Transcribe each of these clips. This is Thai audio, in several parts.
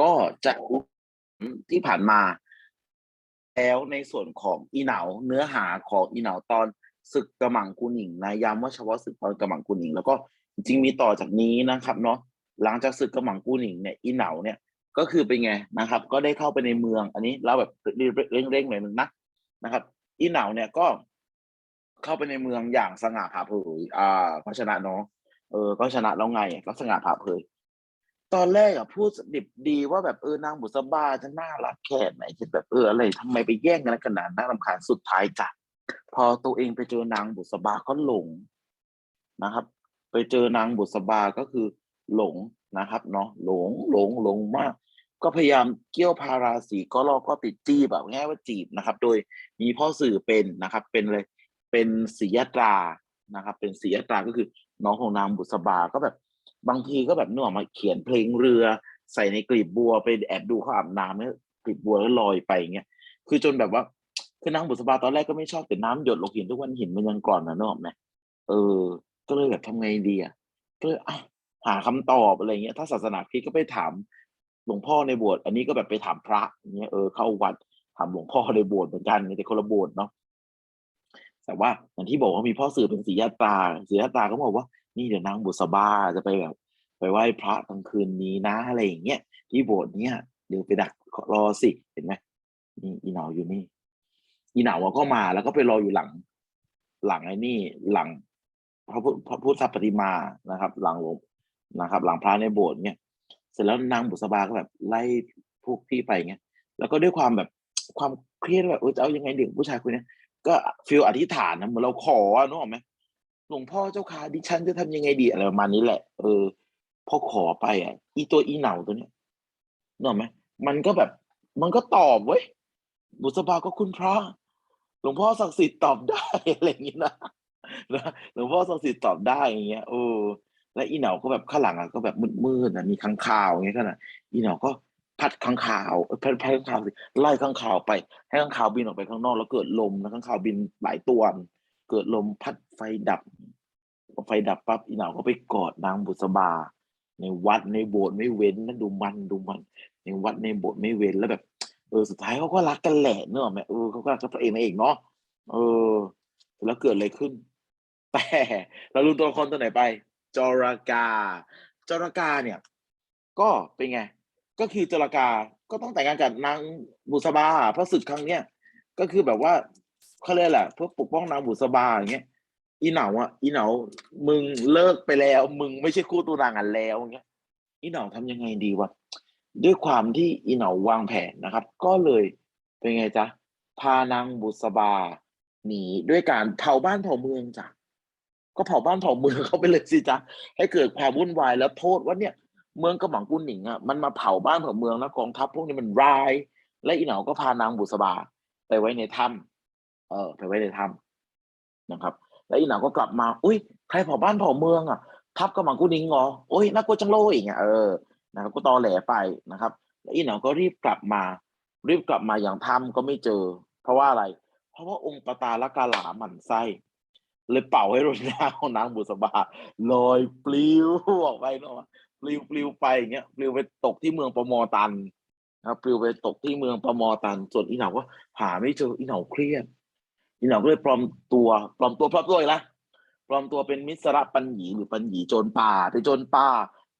ก็จะที่ผ่านมา แล้วในส่วนของอีเหนาเนื้อหาของอีเหนาตอนศึกกระหม่งกูหนิงนะย้ำว่าเฉพาะศึกตอนกระหม่งกูหนิง แล้วก็จริงมีต่อจากนี้นะครับเนาะหลังจากศึกกระหม่งกูหนิงเนี่ยอีเหนาเนี่ยก็คือเป็นไงนะครับ ก็ได้เข้าไปในเมือง อันนี้เล่าแบบเร่งๆหน่อยนึงนะนะครับ อีเหนาเนี่ยก็เข้าไปในเมืองอย่างสง่าผ่าเผยอ่าก็ชนะเนาะเออก็ชนะแล้วไงก็สง่าผ่าเผย ตอนแรกอะพูดดิบดีว่าแบบเออนางบุษบาจะน่ารักแค่ไหนจะแบบเอออะไรทำไมไปแย่งกันขนาดน่ารำคาญสุดท้ายจ้ะพอตัวเองไปเจอนางบุษบาก็หลงนะครับ ไปเจอนางบุษบาก็คือหลงนะครับเนาะหลงหลงหลงมาก ก็พยายามเกี่ยวพาราสีก็ลอกก็ติดจีบแบบง่ายว่าจีบนะครับ โดยมีพ่อสื่อเป็นนะครับ เป็นเลยเป็นศรียตรานะครับ เป็นศรียตราก็คือน้องของนางบุษบาก็แบบ บางทีก็แบบนึกออกมาเขียนเพลงเรือใส่ในกลีบบัวไปแอบดูเขาอาบน้ำเนี่ยกลีบบัวแล้วลอยไปอย่างเงี้ยคือจนแบบว่าคือนางบุษบาตอนแรกก็ไม่ชอบแต่น้ำหยดลงหินทุกวันหินมันยังกร่อนนะนึกออกไหมเออ ก็เลยแบบทำไงดีอะก็เลยอะหาคำตอบอะไรเงี้ย ถ้าศาสนาคริสต์ก็ไปถามหลวงพ่อในโบสถ์อันนี้ก็แบบไปถามพระอย่างเงี้ยเออเข้าวัดถามหลวงพ่อในโบสถ์เหมือนกันแต่คนละโบสถ์เนาะแต่ว่าอย่างที่บอกว่ามีพ่อสื่อเป็นศรียาตาศรียาตราก็บอกว่า นี่เดี๋ยวนางบุษบาจะไปแบบ ไปไหว้พระกลางคืนนี้นะอะไรอย่างเงี้ยที่โบสถ์เนี้ยเดี๋ยวไปดักรอสิเห็นไหมนี่อีหนาอยู่นี่ อีหนาก็มาแล้วก็ไปรออยู่หลัง หลังไอ้นี่หลังพระพุทธพระพุทธปฏิมานะครับ หลังหลวงนะครับ หลังพระในโบสถ์เนี่ยเสร็จแล้วนางบุษบาก็แบบไล่พวกพี่ไปเงี้ยแล้วก็ด้วยความแบบความเครียดแบบเออจะเอายังไงเด็กผู้ชายคนนี้ก็ฟิลอธิษฐานนะเหมือนเราขออะนึกออกไหม หลวงพ่อเจ้าค่ะดิฉันจะทำยังไงดีอะไรประมาณนี้แหละ เออ พอขอไปอะ อีตัวอีเหนาตัวเนี้ยนึกออกไหมมันก็แบบ มันก็ตอบเว้ยบุษบาก็คุณพระหลวงพ่อศักดิ์สิทธิ์ตอบได้อะไรอย่างงี้นะนะหลวงพ่อศักดิ์สิทธิ์ตอบได้อย่างเงี้ยโอ้และอีเหนาก็แบบข้างหลังอะก็แบบมืดๆนะมีค้างคาวอย่างเงี้ยขนาดอีเหนาก็พัดค้างคาวเอ้ยพัดพัดค้างคาวสิไล่ค้างคาวไป ให้ค้างคาวบินออกไปข้างนอกแล้วเกิดลมนะค้างคาวบินหลายตัว เกิดลมพัดไฟดับพอไฟดับปั๊บอีเหนาก็ไปกอดนางบุษบา ในวัดในโบสถ์ไม่เว้นนะดูมันดูมัน ในวัดในโบสถ์ไม่เว้นแล้วแบบ เออสุดท้ายเขาก็รักกันแหละเนอะไหมเออเขาก็รักกันพระเอกนางเอกเนาะเออ แล้วเกิดอะไรขึ้น แต่ เรารู้ตัวละครตัวไหนไป จรากา จรากาเนี่ย ก็เป็นไง ก็คือจรากาก็ต้องแต่งงานกับนางบุษบาเพราะศึกครั้งเนี้ยก็คือแบบว่า เขาเรียกแหละเพื่อปกป้องนางบุษบาอย่างเงี้ยอีเหนาอะอีเหนามึงเลิกไปแล้ว มึงไม่ใช่คู่ตัวนางกันแล้วอย่างเงี้ยอีเหนาทำยังไงดีวะด้วยความที่อีเหนาวางแผนนะครับ ก็เลยเป็นไงจ๊ะพานางบุษบาหนีด้วยการเผาบ้านเผาเมืองจ้ะก็เผาบ้านเผาเมืองเขาไปเลยสิจ๊ะให้เกิดความวุ่นวายแล้วโทษว่าเนี่ย เมืองกระหม่อมกุนหนิงอะมันมาเผาบ้านเผาเมืองแล้วกองทัพพวกนี้มันร้าย และอีเหนาก็พานางบุษบาไปไว้ในถ้ำ เออไปไว้ในถ้ำนะครับ แล้วอีหนาวก็กลับมา อุ้ยใครเผาบ้านเผาเมืองอะทัพกระหม่อมกุนิงเหรอโอ้ยน่ากลัวจังเลยอย่างเงี้ยเออนะครับก็ตอแหลไปนะครับ แล้วอีหนาวก็รีบกลับมา รีบกลับมาอย่างถ้ำก็ไม่เจอ เพราะว่าอะไร เพราะว่าองค์ปตาละกาหลาหมันไส้เลยเป่าให้รถน้าของนางบุษบาลอยปลิวออกไปเนาะปลิวปลิวไปอย่างเงี้ยปลิวไปตกที่เมืองปะมอตันนะครับปลิวไปตกที่เมืองปะมอตันส่วนอีเหนาก็หาไม่เจออีเหนาเครียด อีเหนาก็เลยปลอมตัวปลอมตัวปลอมตัวอีกล้วปลอมตัวเป็นมิสระปัญญีหรือปัญญีโจรป่าไปโจรป่า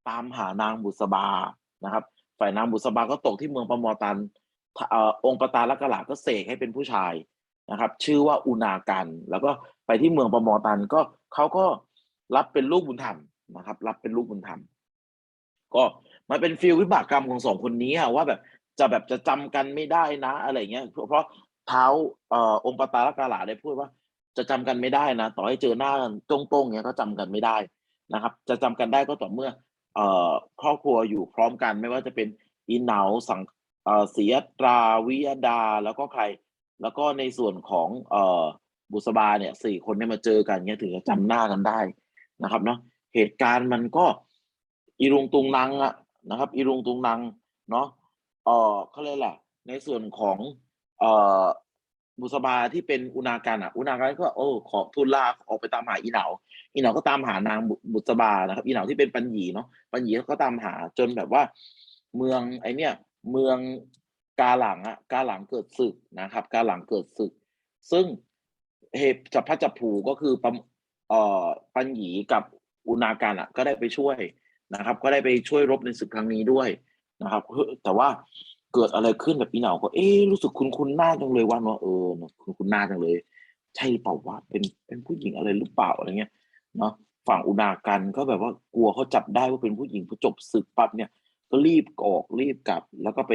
ตามหานางบุษบานะครับ ฝ่ายนางบุษบาก็ตกที่เมืองปมอตันอองค์ปตาละกะหลาก็เสกให้เป็นผู้ชายนะครับ ชื่อว่าอุนากัน แล้วก็ไปที่เมืองปมอตันก็เขาก็รับเป็นลูกบุญธรรมนะครับ รับเป็นลูกบุญธรรม ก็มันเป็นฟิลวิบากกรรมของสองคนนี้อะว่าแบบจะแบบจะจำกันไม่ได้นะ อะไรเงี้ยเพราะ เท้าเอ่อองค์ปตาลกาลาได้พูดว่า จะจำกันไม่ได้นะต่อให้เจอหน้ากันตรงๆเงี้ยก็จำกันไม่ได้นะครับ จะจำกันได้ก็ต่อเมื่อเอ่อครอบครัวอยู่พร้อมกันไม่ว่าจะเป็นอีเหนาสังเอ่อศรียตราวิยดาแล้วก็ใคร แล้วก็ในส่วนของเอ่อบุษบาเนี่ยสี่คนเนี่ยมาเจอกันเนี่ยถึงจะจำหน้ากันได้นะครับเนาะเหตุการณ์มันก็อีรุงตุงนังอะนะครับ อีรุงตุงนังเนาะเอ่อเขาเรียกแหละในส่วนของ เอ่อบุษบาที่เป็นอุณาการอะอุณาการก็โอ้ขอทูลลาออกไปตามหาอีเหนาอีเหนาก็ตามหานางบุษบานะครับ อีเหนาที่เป็นปัญญีเนาะปัญญีก็ตามหาจนแบบว่า เมืองไอเนี่ย เมืองกาหลังอะกาหลังเกิดศึกนะครับ กาหลังเกิดศึก ซึ่งเหตุจับพระจับผูก็คือปะเอ่อปัญหยีกับอุณาการอะ ก็ได้ไปช่วยนะครับ ก็ได้ไปช่วยรบในศึกครั้งนี้ด้วยนะครับแต่ว่า เกิดอะไรขึ้นแบบอีเหนาก็เอ๊ะรู้สึกคุ้นคุ้นๆหน้าจังเลยว่าเนาะเออคุ้นคุ้นๆหน้าจังเลย ใช่เปล่าวะเป็นเป็นผู้หญิงอะไรหรือเปล่าอะไรเงี้ยเนาะฝั่งอุณากันก็แบบว่ากลัวเขาจับได้ว่าเป็นผู้หญิงพอจบศึกปั๊บเนี่ย ก็รีบออกรีบกลับ แล้วก็ไป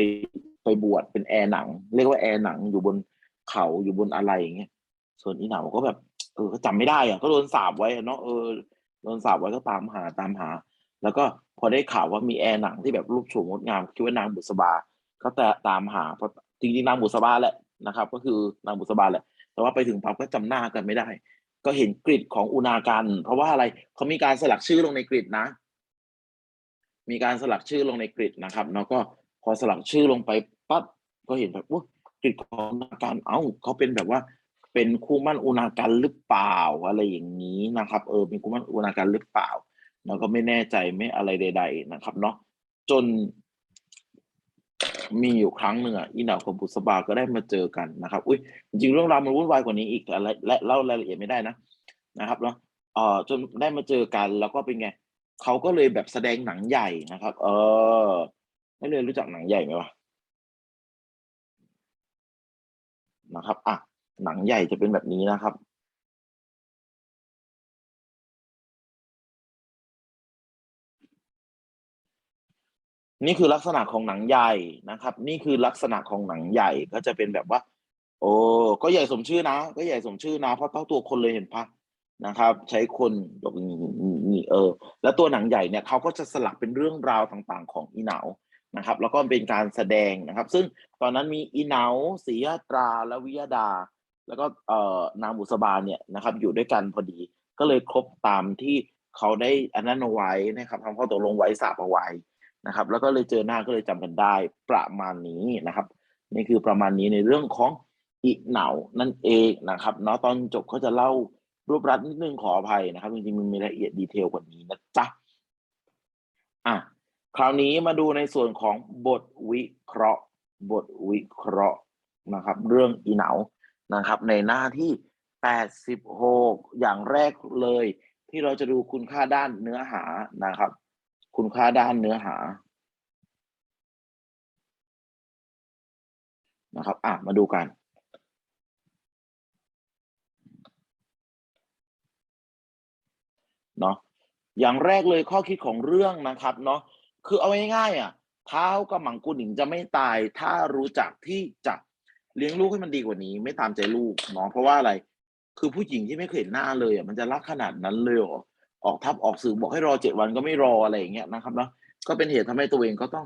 ไปบวชเป็นแอร์หนัง เรียกว่าแอร์หนังอยู่บนเขาอยู่บนอะไรอย่างเงี้ยส่วนอีเหนาก็แบบเออก็จำไม่ได้อะก็โดนสาบไว้เนาะเออโดนสาบไว้ก็ตามหาตามหา แล้วก็พอได้ข่าวว่ามีแอร์หนังที่แบบรูปโฉมงดงามคิดว่านางบุษบา ก็แต่ตามหาเพราะจริงๆนางบุษบาแหละนะครับ ก็คือนางบุษบาแหละ แต่ว่าไปถึงปั๊บก็จำหน้ากันไม่ได้ ก็เห็นกริดของอุณากัน เพราะว่าอะไรเขามีการสลักชื่อลงในกริดนะ มีการสลักชื่อลงในกริดนะครับแล้วก็พอสลักชื่อลงไปปั๊บก็เห็นแบบว่ากริดของอุณากันเอ้าเขาเป็นแบบว่าเป็นคู่มั่นอุณากันหรือเปล่าอะไรอย่างนี้นะครับ เออเป็นคู่มั่นอุณากันหรือเปล่าแล้วก็ไม่แน่ใจไม่อะไรใด ๆ นะครับ เนาะจน มีอยู่ครั้งหนึ่งอะอีเหนากับบุษบาก็ได้มาเจอกันนะครับ อุ้ยจริงเรื่องราวมันวุ่นวายกว่านี้อีกและและเล่ารายละเอียดไม่ได้นะนะครับเนาะเอ่อจนได้มาเจอกันแล้วก็เป็นไงเขาก็เลยแบบแสดงหนังใหญ่นะครับ เออไม่เลยรู้จักหนังใหญ่ไหมวะนะครับอะหนังใหญ่จะเป็นแบบนี้นะครับ นี่คือลักษณะของหนังใหญ่นะครับ นี่คือลักษณะของหนังใหญ่ก็จะเป็นแบบว่า โอ้ก็ใหญ่สมชื่อนะ ก็ใหญ่สมชื่อนะ เพราะเท่าตัวคนเลยเห็นปะนะครับ ใช้คนยกนี่นี่นี่เออ แล้วตัวหนังใหญ่เนี่ยเขาก็จะสลักเป็นเรื่องราวต่างๆ ของอีเหนานะครับ แล้วก็เป็นการแสดงนะครับ ซึ่งตอนนั้นมีอีเหนาศรียตราและวิยดา แล้วก็เอ่อนางบุษบาเนี่ยนะครับ อยู่ด้วยกันพอดี ก็เลยครบตามที่เขาได้อนันเอาไว้นะครับทำข้อตกลงไว้สาบเอาไว้ นะครับ แล้วก็เลยเจอหน้าก็เลยจำกันได้ประมาณนี้นะครับ นี่คือประมาณนี้ในเรื่องของอีเหนานั่นเองนะครับเนาะตอนจบเขาจะเล่ารวบรัดนิดนึงขออภัยนะครับจริงๆมันมีรายละเอียดดีเทลกว่านี้นะจ๊ะอะคราวนี้มาดูในส่วนของบทวิเคราะห์ บทวิเคราะห์นะครับ เรื่องอีเหนานะครับ ในหน้าที่ 86 อย่างแรกเลย ที่เราจะดูคุณค่าด้านเนื้อหานะครับ คุณค่าด้านเนื้อหานะครับ อะ มาดูกัน เนาะ อย่างแรกเลยข้อคิดของเรื่องนะครับ เนาะ คือเอาง่ายๆอะ เท้ากับหมังกุนหนิงจะไม่ตาย ถ้ารู้จักที่จะเลี้ยงลูกให้มันดีกว่านี้ ไม่ตามใจลูกเนาะ เพราะว่าอะไร คือผู้หญิงที่ไม่เคยเห็นหน้าเลยอะ มันจะรักขนาดนั้นเลยเหรอ ออกทับออกสื่อบอกให้รอเจ็ดวันก็ไม่รออะไรอย่างเงี้ยนะครับเนาะก็เป็นเหตุทำให้ตัวเองก็ต้อง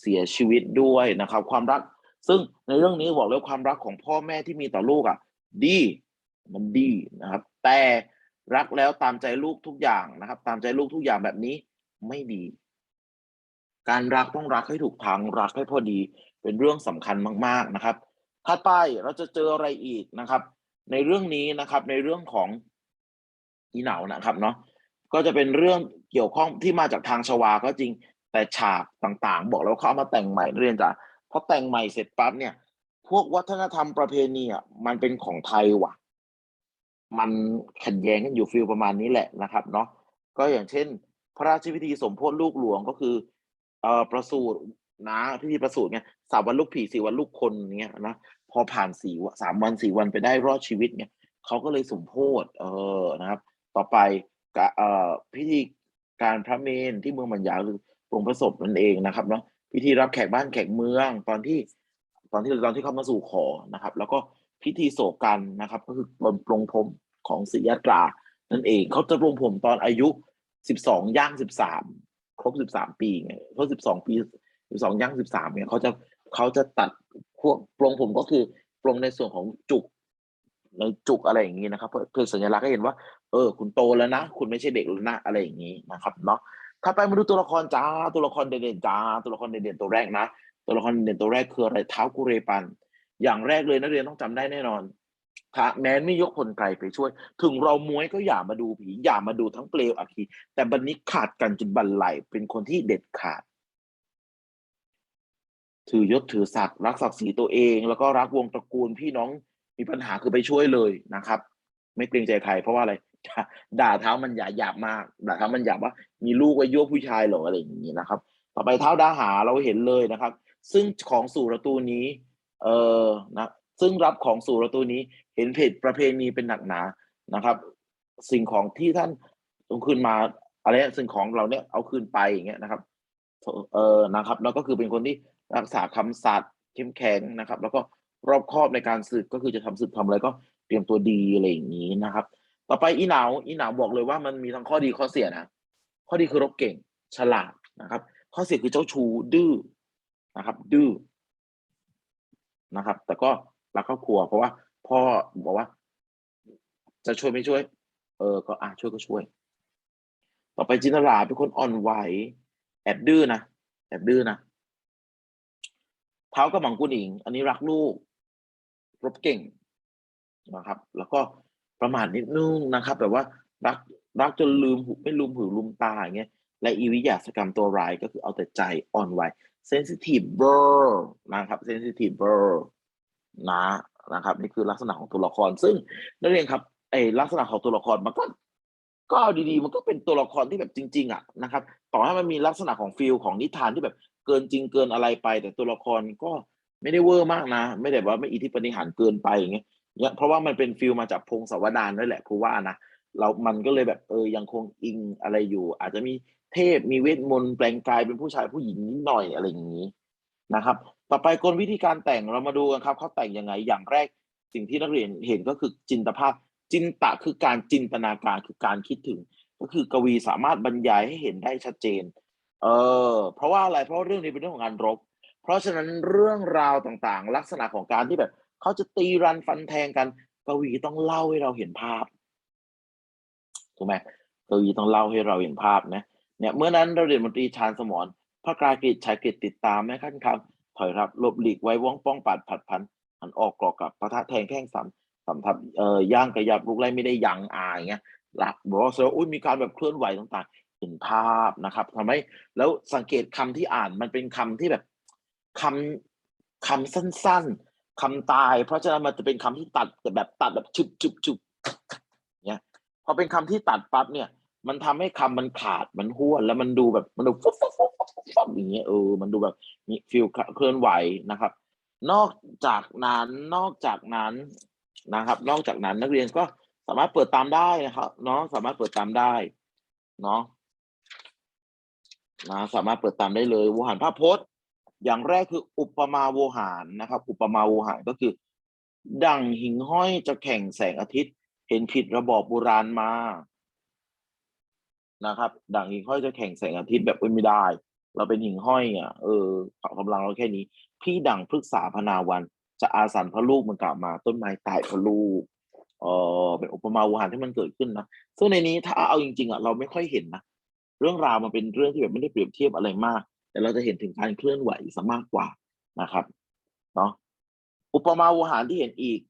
เสียชีวิตด้วยนะครับ ความรัก ซึ่งในเรื่องนี้บอกเลยความรักของพ่อแม่ที่มีต่อลูกอะ ดีมันดีนะครับ แต่รักแล้วตามใจลูกทุกอย่างนะครับ ตามใจลูกทุกอย่างแบบนี้ไม่ดี การรักต้องรักให้ถูกทางรักให้พอดีเป็นเรื่องสำคัญมาก ๆนะครับถัดไปเราจะเจออะไรอีกนะครับ ในเรื่องนี้นะครับ ในเรื่องของอีเหนานะครับเนาะ ก็จะเป็นเรื่องเกี่ยวข้องที่มาจากทางชวาก็จริงแต่ฉากต่างๆ บอกแล้วเขาเอามาแต่งใหม่เรียนจ้ะพอแต่งใหม่เสร็จปั๊บเนี่ย พวกวัฒนธรรมประเพณีอะมันเป็นของไทยว่ะ มันขัดแย้งกันอยู่ฟิลประมาณนี้แหละนะครับเนาะก็อย่างเช่น พระราชพิธีสมโพธิลูกหลวงก็คือเอ่อประสูตินะพิธีประสูติเนี่ยสามวันลูกผีสี่วันลูกคนเงี้ยนะพอผ่านสี่วันสามวันสี่วันไปได้รอดชีวิตเนี่ยเขาก็เลยสมโพธิเออนะครับ ต่อไป กะเอ่อพิธีการพระเมนที่เมืองบัญญาหรือปรงพระศพนั่นเองนะครับเนาะพิธีรับแขกบ้านแขกเมืองตอนที่ ตอนที่ตอนที่เข้ามาสู่ขอนะครับ แล้วก็พิธีโศกันนะครับ ก็คือปลงปลงผมของศรียตรา นั่นเองเขาจะปลงผมตอนอายุสิบสองย่างสิบสามครบสิบสามปีไงเขาสิบสองปีสิบสองย่างสิบสามเนี่ยเขาจะเขาจะตัดพวกปลงผมก็คือปลงในส่วนของจุกในจุกอะไรอย่างนี้นะครับ เพื่อเพื่อสัญลักษณ์ให้เห็นว่า เออ คุณโตแล้วนะ คุณไม่ใช่เด็กแล้วนะอะไรอย่างนี้นะครับเนาะถ้าไปมาดูตัวละครจ้าตัวละครเด่นๆจ้าตัวละครเด่นๆตัวแรกนะตัวละครเด่นตัวแรกคืออะไรเท้ากุเรปัน อย่างแรกเลยนักเรียนต้องจำได้แน่นอนถ้าแม้นไม่ยกคนไกลไปช่วย ถึงเราม้วยก็อย่ามาดูผีอย่ามาดูทั้งเปลวอัคคีแต่บันนี้ขาดกันจนบันไหลเป็นคนที่เด็ดขาด ถือยศถือศักดิ์รักศักดิ์ศรีตัวเอง แล้วก็รักวงตระกูลพี่น้องมีปัญหาคือไปช่วยเลยนะครับ ไม่เกรงใจใครเพราะว่าอะไร ด่าเท้ามันหยาหยาบมากด่าเท้ามันหยาบว่า มีลูกไว้ยั่วผู้ชายเหรออะไรอย่างนี้นะครับ ต่อไปเท้าดาหาเราเห็นเลยนะครับ ซึ่งของสู่ประตูนี้ เออนะซึ่งรับของสู่ประตูนี้ เห็นเพจประเพณีเป็นหนักหนานะครับ สิ่งของที่ท่านเอาคืนมาอะไรเนี่ยสิ่งของเราเนี่ยเอาคืนไปอย่างเงี้ยนะครับ เออนะครับแล้วก็คือเป็นคนที่รักษาคำสัตย์เข้มแข็งนะครับ แล้วก็รอบคอบในการสืบก็คือจะทำสืบทำอะไรก็เตรียมตัวดีอะไรอย่างนี้นะครับ ต่อไปอีหนาวอีหนาวบอกเลยว่ามันมีทั้งข้อดีข้อเสียนะข้อดีคือรบเก่งฉลาดนะครับ ข้อเสียคือเจ้าชู้ดื้อนะครับ ดื้อนะครับ แต่ก็รักครอบครัว เพราะว่าพ่อบอกว่า จะช่วยไม่ช่วย เออ ก็อะช่วยก็ช่วย ต่อไปจินตลาเป็นคนอ่อนไหวแอบดื้อนะแอบดื้อนะเท้ากับหมังกุนิง อันนี้รักลูก รบเก่งนะครับ แล้วก็ ประมาทนิดนึงนะครับ แบบว่ารักรักจนลืมหูไม่ลืมหูลืมตาอย่างเงี้ยและอีวิยาสกรรมตัวร้ายก็คือเอาแต่ใจอ่อนไหวเซนซิทีฟเบอร์นะครับเซนซิทีฟเบอร์นะนะครับ นี่คือลักษณะของตัวละคร ซึ่งนักเรียนครับไอลักษณะของตัวละครมันก็ก็ดีๆ มันก็เป็นตัวละครที่แบบจริง ๆอะนะครับ ต่อให้มันมีลักษณะของฟิลของนิทานที่แบบเกินจริงเกินอะไรไป แต่ตัวละครก็ไม่ได้เวอร์มากนะ ไม่ได้ว่าไม่อิทธิปฏิหารเกินไปอย่างเงี้ย เนี่ยเพราะว่ามันเป็นฟิลมาจากพงศาวดารนั่นแหละครูว่านะเรามันก็เลยแบบเออยังคงอิงอะไรอยู่ อาจจะมีเทพมีเวทมนต์แปลงกายเป็นผู้ชายผู้หญิงนิดหน่อยอะไรอย่างนี้นะครับ ต่อไปกลวิธีการแต่งเรามาดูกันครับเขาแต่งยังไงอย่างแรกสิ่งที่นักเรียนเห็นก็คือจินตภาพจินตะคือการจินตนาการคือการคิดถึง ก็คือกวีสามารถบรรยายให้เห็นได้ชัดเจน เออ เพราะว่าอะไรเพราะเรื่องนี้เป็นเรื่องของการรบ เพราะฉะนั้นเรื่องราวต่างๆ ลักษณะของการที่แบบ เขาจะตีรันฟันแทงกัน กวีต้องเล่าให้เราเห็นภาพถูกไหมกวีต้องเล่าให้เราเห็นภาพนะเนี่ยเมื่อนั้นเราเรียนมนตรีชาญสมรพระกรากฤษชายกฤษติดตามแม่ขั้นคำถอยรับลบหลีกไว้ว่องป้องปัดผัดพันหันออกกรอกกับพระทะแทงแข้งสามสำทับเอ่อย่างกระยับลุกไล่ไม่ได้ยั้งอายเงี้ยหลักบอกว่าเสืออุ้ยมีการแบบเคลื่อนไหวต่างๆ เห็นภาพนะครับทำให้แล้วสังเกตคำที่อ่านมันเป็นคำที่แบบคำคำสั้นๆ คำตาย เพราะฉะนั้นมันจะเป็นคำที่ตัดแต่แบบตัดแบบชุบชุบชุบเนี่ยพอเป็นคำที่ตัดปั๊บเนี่ย มันทำให้คำมันขาดมันห้วนแล้วมันดูแบบมันดูฟุบฟุบฟุบฟุบฟุบอย่างเงี้ยเออมันดูแบบมีฟิลเคลื่อนไหวนะครับ นอกจากนั้นนอกจากนั้นนะครับ นอกจากนั้นนักเรียนก็สามารถเปิดตามได้นะครับเนาะสามารถเปิดตามได้เนาะนะสามารถเปิดตามได้เลยโวหารภาพพจน์ อย่างแรกคืออุปมาโวหารนะครับ อุปมาโวหารก็คือ ดั่งหิ่งห้อยจะแข่งแสงอาทิตย์ เห็นผิดระบอบโบราณมานะครับ ดั่งหิ่งห้อยจะแข่งแสงอาทิตย์แบบไม่ได้ เราเป็นหิ่งห้อยอะเออควากำลังเราแค่นี้ พี่ดั่งพฤกษาพนาวัน จะอาสันพระลูกมันกลับมา ต้นไม้ตายพระลูกเออเป็นอุปมาโวหารที่มันเกิดขึ้นนะซึ่งในนี้ถ้าเอาจริงๆอะเราไม่ค่อยเห็นนะเรื่องราวมันเป็นเรื่องที่แบบไม่ได้เปรียบเทียบอะไรมาก แต่เราจะเห็นถึงการเคลื่อนไหวซะมากกว่านะครับเนาะอุปมาโวหารที่เห็นอีก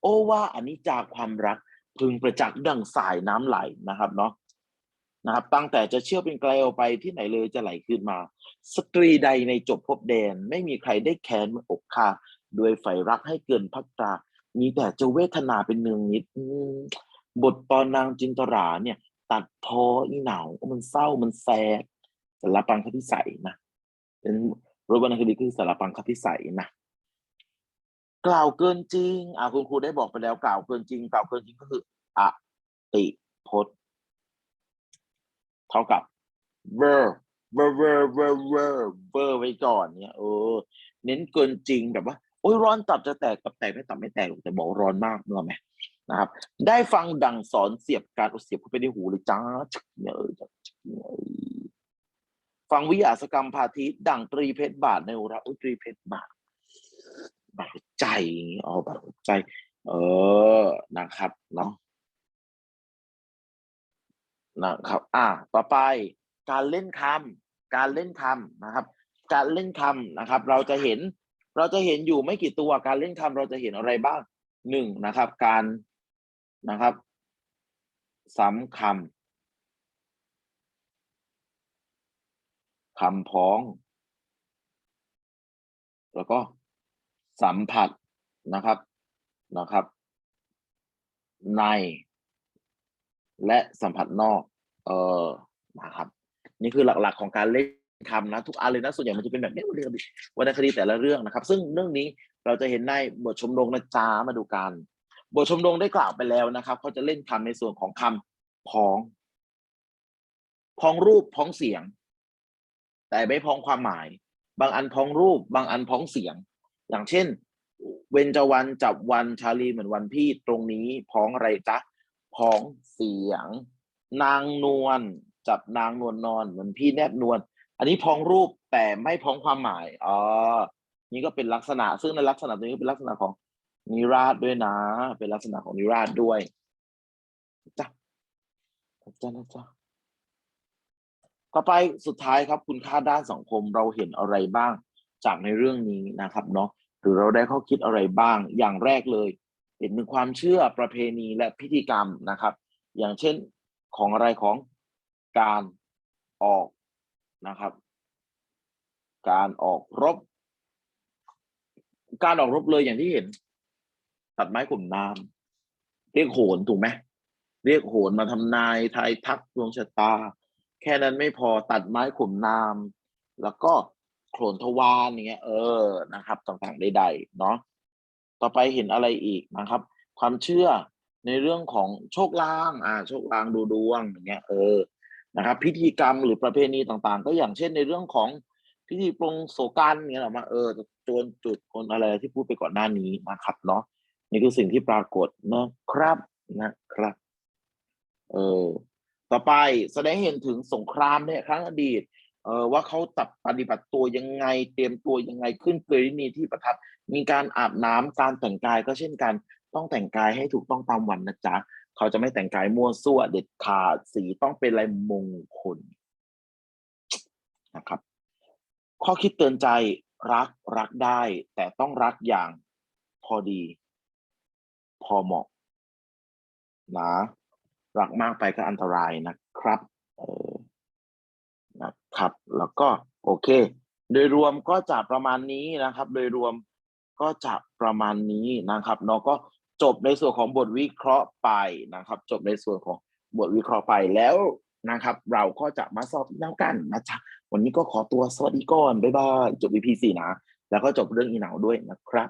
โอ้ว่าอันนี้จากความรักพึงประจักษ์ดั่งสายน้ำไหลนะครับเนาะนะครับ ตั้งแต่จะเชื่อเป็นไกลออกไปที่ไหนเลยจะไหลขึ้นมา สตรีใดในจบพบแดน ไม่มีใครได้แค้นมืออกคาด้วยไฟรักให้เกินพักตรามีแต่จะเวทนาเป็นเนืองนิดบทตอนนางจินตราเนี่ย ตัดพออีเหนามันเศร้ามันแซด สารปังคพิสัยนะเป็นรบวรรณคดีคือสารปังคพิสัยนะกล่าวเกินจริงอ่าคุณครูได้บอกไปแล้วกล่าวเกินจริง กล่าวเกินจริงก็คืออติพจน์ เท่ากับ ver ver ver ver ver ver ไว้ก่อนเนี่ยเออเน้นเกินจริงแบบว่า โอ้ยร้อนตับจะแตกตับแตกไม่ตับไม่แตกหรอกแต่บอกร้อนมากเนกอะไหมนะครับ ได้ฟังดังสอนเสียบการเสียบเข้าไปในหูเลยจ้าเนี่ย ฟังวิยาสกรรมพาทิดั่งตรีเพชรบาทในอุระอุตรีเพชรบาทบาดใจอ๋อบาดใจ เออนะครับเนาะนะครับ อ่า ต่อไปการเล่นคำการเล่นคำนะครับ การเล่นคำนะครับ เราจะเห็น เราจะเห็นอยู่ไม่กี่ตัว การเล่นคำเราจะเห็นอะไรบ้างหนึ่งนะครับ การนะครับซ้ำคำ คำพ้อง แล้วก็สัมผัสนะครับนะครับ ใน และสัมผัสนอก เออนะครับ นี่คือหลักๆของการเล่นคำนะทุกอันเลยนะส่วนใหญ่มันจะเป็นแบบนี้วรรณคดีวรรณคดีแต่ละเรื่องนะครับ ซึ่งเรื่องนี้เราจะเห็นในบทชมรมนะจ๊ะมาดูกัน บทชมรมได้กล่าวไปแล้วนะครับเขาจะเล่นคำในส่วนของคำพ้อง พ้องรูปพ้องเสียง แต่ไม่พ้องความหมาย บางอันพ้องรูป บางอันพ้องเสียง อย่างเช่น เวนจวันจับวันชาลีเหมือนวันพี่ตรงนี้พ้องอะไรจ๊ะพ้องเสียง นางนวลจับนางนวลนอนเหมือนพี่แนบนวลอันนี้พ้องรูปแต่ไม่พ้องความหมายอ๋อนี่ก็เป็นลักษณะ ซึ่งในลักษณะตรงนี้เป็นลักษณะของนิราศด้วยนะ เป็นลักษณะของนิราศด้วยจ้ะจ้ะนะจ๊ะ ต่อไปสุดท้ายครับคุณค่าด้านสังคมเราเห็นอะไรบ้างจากในเรื่องนี้นะครับเนาะหรือเราได้ข้อคิดอะไรบ้างอย่างแรกเลย เห็นถึงความเชื่อประเพณีและพิธีกรรมนะครับ อย่างเช่นของอะไรของการออกนะครับ การออกรบ การออกรบเลยอย่างที่เห็น ตัดไม้ข่มน้ำเรียกโหนถูกไหมเรียกโหนมาทำนายทายทักดวงชะตา แค่นั้นไม่พอตัดไม้ข่มน้ำแล้วก็โขนทวารอย่างเงี้ย เออนะครับ ต่างๆใดๆเนาะต่อไปเห็นอะไรอีกนะครับ ความเชื่อในเรื่องของโชคลาง อ่า โชคลางดูดวงอย่างเงี้ย เออนะครับ พิธีกรรมหรือประเพณีต่างๆ ก็อย่างเช่นในเรื่องของพิธีปรงโศกันเงี้ยหรอมาเออโจนจุดคนอะไรที่พูดไปก่อนหน้านี้นะครับเนาะนี่คือสิ่งที่ปรากฏนะครับนะครับ เออ ต่อไปแสดงเห็นถึงสงครามเนี่ยครั้งอดีตเออว่าเขาตัดปฏิบัติตัวยังไง เตรียมตัวยังไงขึ้นเปรินีที่ประทับ มีการอาบน้ำการแต่งกายก็เช่นกัน ต้องแต่งกายให้ถูกต้องตามวันนะจ๊ะเขาจะไม่แต่งกายมั่วซั่วเด็ดขาดสีต้องเป็นลายมงคลนะครับ ข้อคิดเตือนใจรักรักได้ แต่ต้องรักอย่างพอดี พอเหมาะนะ รักมากไปก็อันตรายนะครับเออนะครับ แล้วก็โอเค โดยรวมก็จะประมาณนี้นะครับ โดยรวมก็จะประมาณนี้นะครับเนาะก็จบในส่วนของบทวิเคราะห์ไปนะครับ จบในส่วนของบทวิเคราะห์ไปแล้วนะครับ เราก็จะมาสอบอีกแล้วกันนะจ๊ะวันนี้ก็ขอตัวสวัสดีก่อนบ๊ายบายจบ EP สี่นะแล้วก็จบเรื่องอีหนาด้วยนะครับ